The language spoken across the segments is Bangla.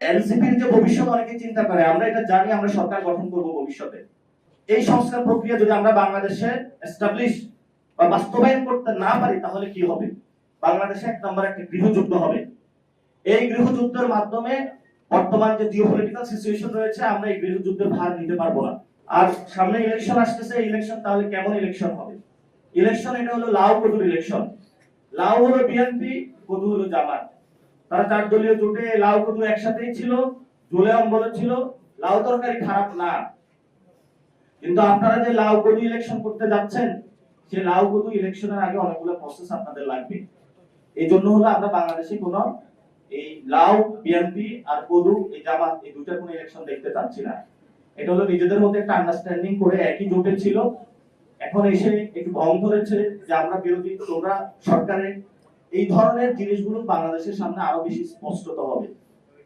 এনসিপির যে ভবিষ্যৎ অনেকে চিন্তা করে। আমরা এটা জানি, আমরা সরকার গঠন করব ভবিষ্যতে। এই সংস্কার প্রক্রিয়া যদি আমরা বাংলাদেশে এস্টাবলিশ বা বাস্তবায়ন করতে না পারি, তাহলে কি হবে? বাংলাদেশে এক নম্বর গৃহযুদ্ধ হবে। এই গৃহযুদ্ধের মাধ্যমে বর্তমান যে জিওপলিটিক্যাল সিচুয়েশন রয়েছে, আমরা এই গৃহযুদ্ধের ভার নিতে পারব না। আর সামনে ইলেকশন আসতেছে ইলেকশন তাহলে কেমন ইলেকশন হবে? ইলেকশন এটা হলো লাউ কদুর ইলেকশন লাউ হলো বিএনপি কদু হলো জামাত। তারা চার দলীয় জোটে লাউ কদু একসাথেই ছিল, জোলে অম্বল ছিল, লাউ তরকারি খারাপ না। কিন্তু আপনারা যে লাউ কদু ইলেকশন করতে যাচ্ছেন সেই লাউ কদু ইলেকশনের আগে অনেকগুলো প্রসেস আপনাদের লাগবে। এই জন্য হলো আমরা বাংলাদেশে কোন এই লাউ বিএনপি আর কদু, এই জামাত এই দুটার কোনো ইলেকশন দেখতে চাচ্ছি না। এটা হলো নিজেদের মধ্যে একটা আন্ডারস্ট্যান্ডিং করে একই জোটে ছিল। এখন এসে একটু ভং ধরেছে যে আমরা বিরোধী তোমরা সরকারের এই ধরনের জিনিসগুলো বাংলাদেশের সামনে আরও বেশি স্পষ্টত হবে।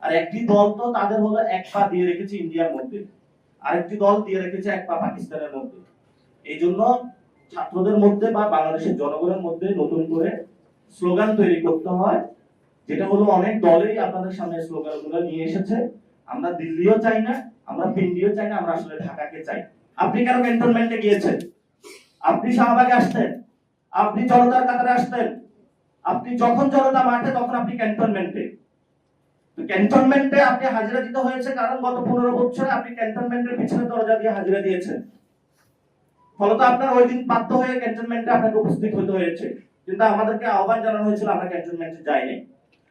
আর একটি দল তো তাদের হলো এক পা দিয়ে রেখেছে ইন্ডিয়ার মধ্যে। আরেকটি দল দিয়ে রেখেছে এক পা পাকিস্তানের মধ্যে। এই জন্য ছাত্রদের মধ্যে বা বাংলাদেশের জনগণের মধ্যে নতুন করে স্লোগান তৈরি করতে হয়, যেটা হলো অনেক দলেই আপনাদের সামনে স্লোগানগুলো নিয়ে এসেছে। আমরা দিল্লিও চাই না, আমরা পিন্ডিও চাই না, আমরা আসলে ঢাকাকে চাই। আপনি কেন ক্যান্টনমেন্টে গিয়েছেন? আপনি শাহবাগে আসতেন, আপনি জনতার কাতারে আসতেন আপনি যখন জনতা মাঠে, তখন আপনি ক্যান্টনমেন্টে তো ক্যান্টনমেন্টে আপনি হাজিরা দিতে হয়েছে কারণ গত পনেরো বছরে আপনি ক্যান্টনমেন্টের পিছনে দরজা দিয়ে হাজিরা দিয়েছেন। ফলত আপনার ওই দিন বাধ্য হয়ে ক্যান্টনমেন্টে আপনাকে উপস্থিত হতে হয়েছে। কিন্তু আমাদেরকে আহ্বান জানানো হয়েছিল, আমরা ক্যান্টনমেন্টে যাইনি।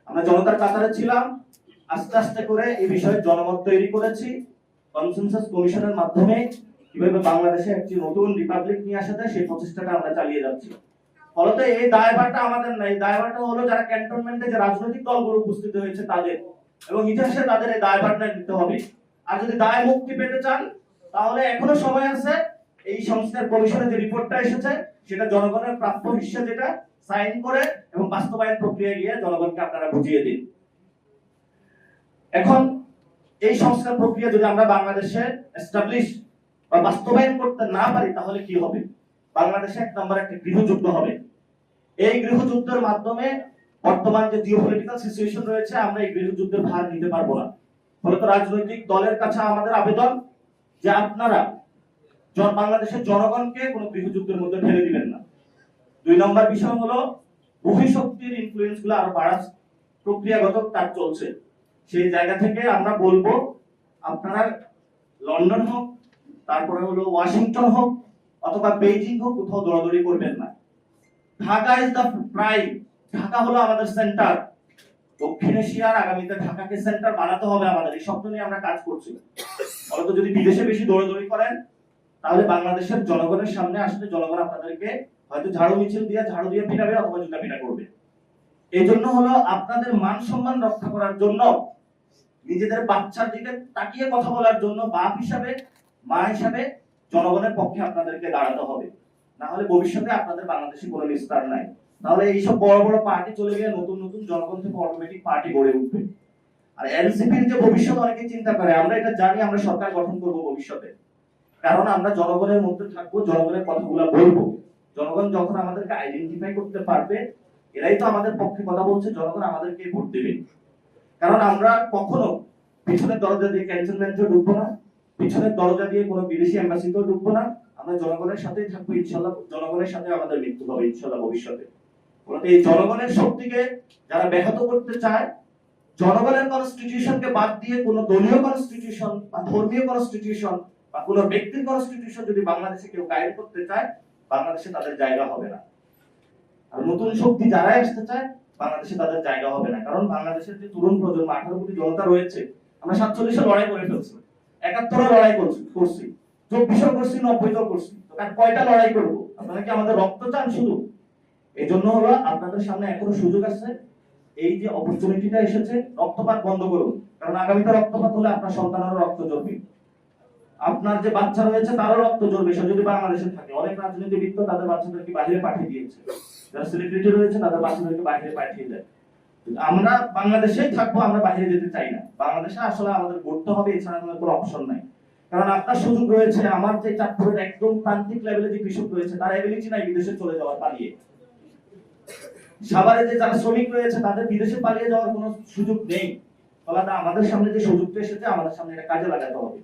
আমরা জনতার কাতারে ছিলাম। আস্তে আস্তে করে এই বিষয়ে জনমত তৈরি করেছি। কনসেনসাস কমিশনের মাধ্যমে কীভাবে বাংলাদেশে একটি নতুন রিপাবলিক নিয়ে আসা যায়, সেই প্রচেষ্টাটা আমরা চালিয়ে যাচ্ছি। ফলত এই দায়ভারটা আমাদের নাই। দায়ভারটা হলো যারা ক্যান্টনমেন্টে যে রাজনৈতিক দলগুলো উপস্থিত হয়েছে তাদের। এবং ইতিহাসে তাদের এই দায়ভারটা নিতে হবে। আর যদি দায় মুক্তি পেতে চান, তাহলে এখনও সময় আছে এই সংস্কার কমিশনের যে রিপোর্টটা এসেছে, সেটা জনগণের প্রাপ্য হিসেবে যেটা সাইন করে এবং বাস্তবায়ন প্রক্রিয়া গিয়ে জনগণকে আপনারা বুঝিয়ে দিন। এখন এই সংস্কার প্রক্রিয়া যদি আমরা বাংলাদেশে এস্টাবলিশ বা বাস্তবায়ন করতে না পারি, তাহলে কি হবে? বাংলাদেশে এক নম্বর একটা গৃহযুদ্ধ হবে। এই গৃহযুদ্ধের মাধ্যমে বর্তমান যে জিওপলিটিক্যাল সিচুয়েশন রয়েছে, আমরা এই গৃহযুদ্ধের ভার নিতে পারব না। ফলত রাজনৈতিক দলের কাছে আমাদের আবেদন যে আপনারা বাংলাদেশের জনগণকে কোনো গৃহযুদ্ধের মধ্যে ঠেলে দিবেন না। দুই নম্বর বিষয় হলো বহিঃশক্তির ইনফ্লুয়েন্সগুলো আরও বাড়ার প্রক্রিয়াগত কাজ চলছে। সেই জায়গা থেকে আমরা বলব, আপনারা লন্ডন হোক, তারপরে হলো ওয়াশিংটন হোক, অথবা বেইজিং হোক, কোথাও দৌড়াদৌড়ি করবেন না। Dhaka is the prime Dhaka হলো আমাদের সেন্টার দক্ষিণ এশিয়ার আগামীতে ঢাকাকে সেন্টার বানাতে হবে আমাদের। এই শব্দ নিয়ে আমরা কাজ করছি। ফলত যদি বিদেশে বেশি দৌড়াদৌড়ি করেন, তাহলে বাংলাদেশের জনগণের সামনে আসলে জনগণ আপনাদেরকে হয়তো ঝাড়ু মিছিল দিয়ে, ঝাড়ু দিয়ে পিটাবে অথবা জুতা পিটা করবে। এই জন্য হলো আপনাদের মান সম্মান রক্ষা করার জন্য, নিজেদের বাচ্চার দিকে তাকিয়ে কথা বলার জন্য বাপ হিসাবে, মা হিসাবে জনগণের পক্ষে আপনাদেরকে দাঁড়াতে হবে। না হলে ভবিষ্যতে আপনাদের বাংলাদেশে কোনো বিস্তার নাই। তাহলে এইসব বড় বড় পার্টি চলে গিয়ে নতুন নতুন জনগণ থেকে অটোমেটিক পার্টি গড়ে উঠবে। আর এনসিপির যে ভবিষ্যৎ অনেকে চিন্তা করে, আমরা এটা জানি, আমরা সরকার গঠন করব ভবিষ্যতে। কারণ আমরা জনগণের মধ্যে থাকব, জনগণের কথাগুলো বলব। জনগণ যখন আমাদেরকে আইডেন্টিফাই করতে পারবে, এরাই তো আমাদের পক্ষে কথা বলছে, জনগণ আমাদেরকে ভোট দেবে। কারণ আমরা কখনো পিছনের দরজা দিয়ে ক্যান্টনমেন্টে ঢুকবো না, পিছনের দরজা দিয়ে কোনো বিদেশি এম্বাসিতেও ঢুকবো না। আমরা জনগণের সাথেই থাকব, ইনশাল্লাহ জনগণের সাথে আমাদের মৃত্যু হবে, ইনশাল্লাহ ভবিষ্যতে। এই জনগণের শক্তিকে যারা ব্যাহত করতে চায়, জনগণের কনস্টিটিউশনকে বাদ দিয়ে কোন দলীয় কনস্টিটিউশন বা ধর্মীয় কনস্টিটিউশন বা কোন ব্যক্তির কনস্টিটিউশন যদি বাংলাদেশে কেউ গায়েব করতে চায়, বাংলাদেশে তাদের জায়গা হবে না। আর নতুন শক্তি যারাই আসতে চায়, বাংলাদেশে তাদের জায়গা হবে না। কারণ বাংলাদেশের যে তরুণ প্রজন্ম, আঠারো কোটি জনতা রয়েছে, আমরা সাতচল্লিশে লড়াই করে ফেলছি, একাত্তরে লড়াই করছি করছি। চব্বিশও করছি নব্বইতেও করছি। তো আর কয়টা লড়াই করব? আপনারা কি আমাদের রক্ত চান শুধু? এই জন্য হলো আপনাদের সামনে এখনও সুযোগ আছে। এই যে অপরচুনিটিটা এসেছে, রক্তপাত বন্ধ করুন। কারণ আগামীতে রক্তপাত হলে আপনার সন্তানেরও রক্ত জ্বলবে। আপনার যে বাচ্চা রয়েছে, তারও রক্ত জ্বলবে। সে যদি বাংলাদেশে থাকে, অনেক রাজনীতিবিদ তো তাদের বাচ্চাদেরকে বাইরে পাঠিয়ে দিয়েছে। যারা সেলিব্রিটি রয়েছে, তাদের বাচ্চাদেরকে বাইরে পাঠিয়ে দেয়। আমরা বাংলাদেশেই থাকব, আমরা বাইরে যেতে চাই না। বাংলাদেশে আসলে আমাদের গড়তে হবে, এছাড়া আমাদের কোনো অপশন নাই। কারণ আপনার সুযোগ রয়েছে, আমার যে চাঁদপুরের একদম প্রান্তিক লেভেলে যে কৃষক রয়েছে, তার এবিলিটি নাই বিদেশে চলে যাওয়ার, পালিয়ে। সাভারে যে যারা শ্রমিক রয়েছে, তাদের বিদেশে পালিয়ে যাওয়ার কোনো সুযোগ নেই। আমাদের সামনে যে সুযোগটা এসেছে, আমাদের সামনে এটা কাজে লাগাতে হবে।